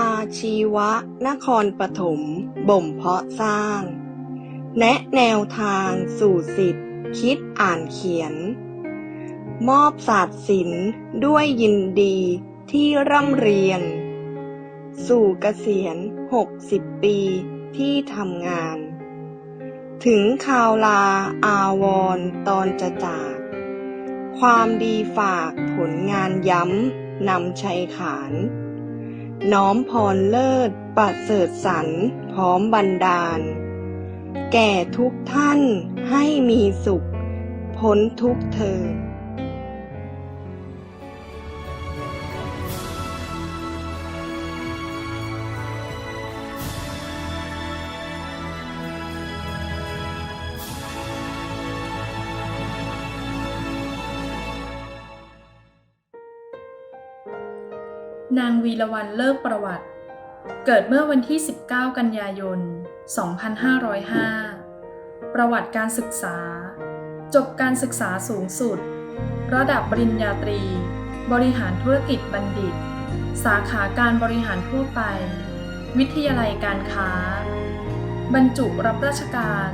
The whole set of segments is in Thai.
อาชีวะนครปฐมบ่มเพาะสร้าง แนะแนวทางสู่สิทธิ์คิดอ่านเขียน มอบศาสตร์ศิลป์ด้วยยินดีที่ร่ำเรียน สู่เกษียณ 60 ปีที่ทำงาน ถึงข่าวลาอาวรตอนจะจาก ความดีฝากผลงานย้ำนำชัยขาน น้อมพรเลิศประเสริฐสรรพร้อมบันดาล แก่ทุกท่านให้มีสุข พ้นทุกเถิด นางวีระวันเลิกประวัติ เกิดเมื่อวันที่ 19 กันยายน 2505 ประวัติการศึกษา จบการศึกษาสูงสุด ระดับปริญญาตรี บริหารธุรกิจบัณฑิต สาขาการบริหารทั่วไป วิทยาลัยการค้า บรรจุรับราชการ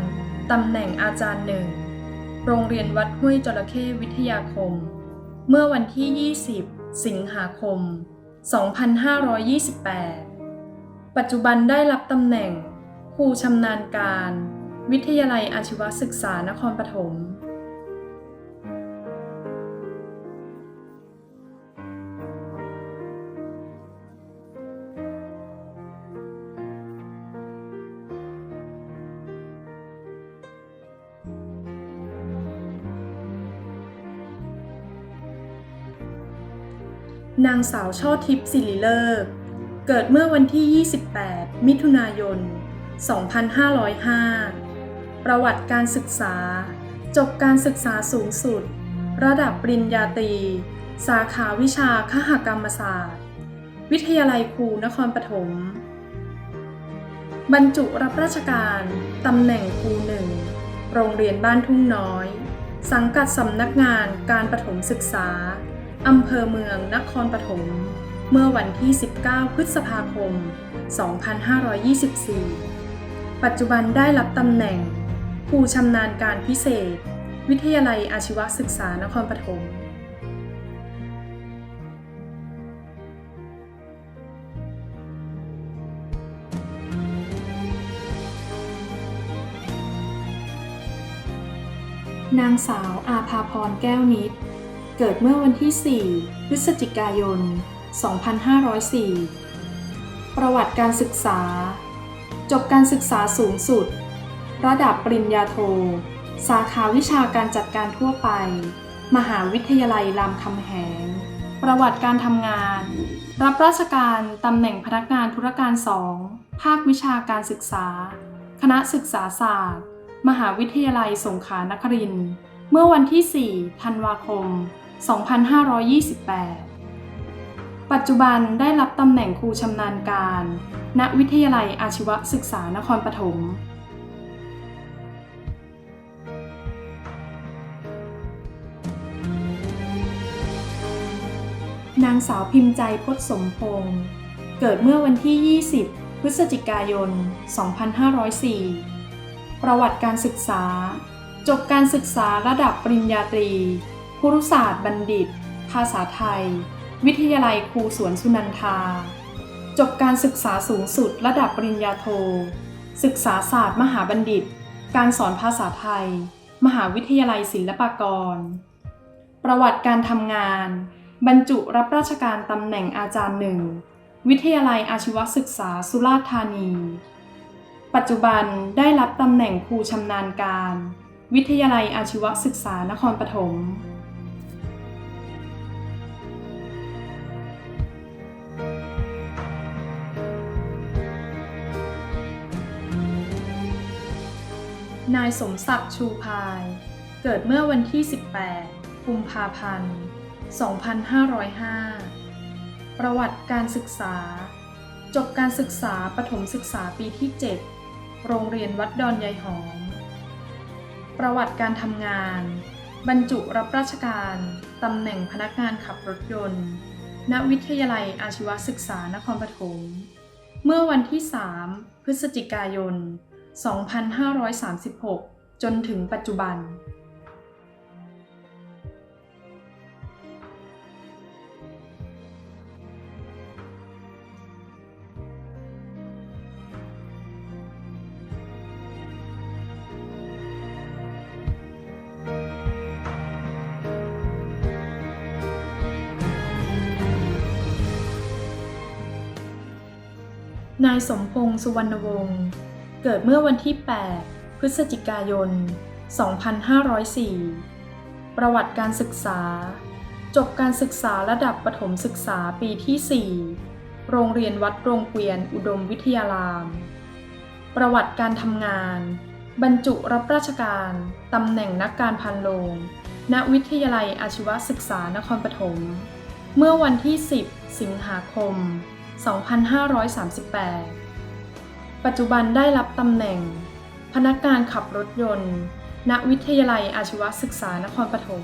ตำแหน่งอาจารย์หนึ่ง โรงเรียนวัดห้วยจระเข้วิทยาคม เมื่อวันที่ 20 สิงหาคม 2528 ปัจจุบันได้รับตำแหน่ง ครูชำนาญการ วิทยาลัยอาชีวศึกษานครปฐม นางสาวช่อทิพย์ศิริเลิก เกิดเมื่อวันที่ 28 มิถุนายน 2505 ประวัติการศึกษา จบการศึกษาสูงสุด ระดับปริญญาตรี สาขาวิชาคหกรรมศาสตร์ วิทยาลัยครูนครปฐม บรรจุรับราชการ ตำแหน่งครูหนึ่ง โรงเรียนบ้านทุ่งน้อย สังกัดสำนักงานการประถมศึกษา อำเภอเมืองนครปฐม เมื่อวันที่ 19 พฤษภาคม 2524 ปัจจุบันได้รับตำแหน่งครูชำนาญการพิเศษ วิทยาลัยอาชีวศึกษานครปฐมนางสาวอาภาพรแก้วนิด เกิดเมื่อวันที่ 4 พฤศจิกายน 2504 ประวัติการศึกษา จบการศึกษาสูงสุด ระดับปริญญาโท สาขาวิชาการจัดการทั่วไป มหาวิทยาลัยรามคำแหง ประวัติการทำงาน รับราชการตำแหน่งพนักงานธุรการสองภาควิชาการศึกษา คณะศึกษาศาสตร์ มหาวิทยาลัยสงขลานครินทร์เมื่อวันที่ 4 ธันวาคม 2528 ปัจจุบันได้รับตำแหน่งครูชำนาญการ ณ วิทยาลัยอาชีวศึกษานครปฐม นางสาวพิมพ์ใจพจสมพงศ์เกิดเมื่อวันที่ 20 พฤศจิกายน 2504 ประวัติการศึกษา จบการศึกษาระดับปริญญาตรี ครุศาสตร์บัณฑิต ภาษาไทย วิทยาลัยครูสวนสุนันทา จบการศึกษาสูงสุดระดับปริญญาโท ศึกษาศาสตร์มหาบัณฑิต การสอนภาษาไทย มหาวิทยาลัยศิลปากร ประวัติการทำงาน บรรจุรับราชการตำแหน่งอาจารย์หนึ่ง วิทยาลัยอาชีวศึกษาสุราษฎร์ธานี ปัจจุบันได้รับตำแหน่งครูชำนาญการวิทยาลัยอาชีวศึกษานครปฐม นายสมศักดิ์ชูพาย เกิดเมื่อวันที่ 18 กุมภาพันธ์ 2505 ประวัติการศึกษา จบการศึกษาปฐมศึกษาปีที่ 7 โรงเรียนวัดดอนยายหอม ประวัติการทำงาน บรรจุรับราชการ ตำแหน่งพนักงานขับรถยนต์ ณ วิทยาลัยอาชีวศึกษานครปฐม เมื่อวันที่ 3 พฤศจิกายน 2536 จนถึงปัจจุบัน นายสมพงษ์สุวรรณวงศ์ เกิดเมื่อวันที่ 8 พฤศจิกายน 2504 ประวัติการศึกษา จบการศึกษาระดับประถมศึกษาปีที่ 4 โรงเรียนวัดโรงเกวียนอุดมวิทยาราม ประวัติการทำงาน บรรจุรับราชการตำแหน่งนักการพันโรงณวิทยาลัยอาชีวศึกษานครปฐม เมื่อวันที่ 10 สิงหาคม 2538 ปัจจุบันได้รับตำแหน่ง พนักงานขับรถยนต์ ณ วิทยาลัยอาชีวศึกษานครปฐม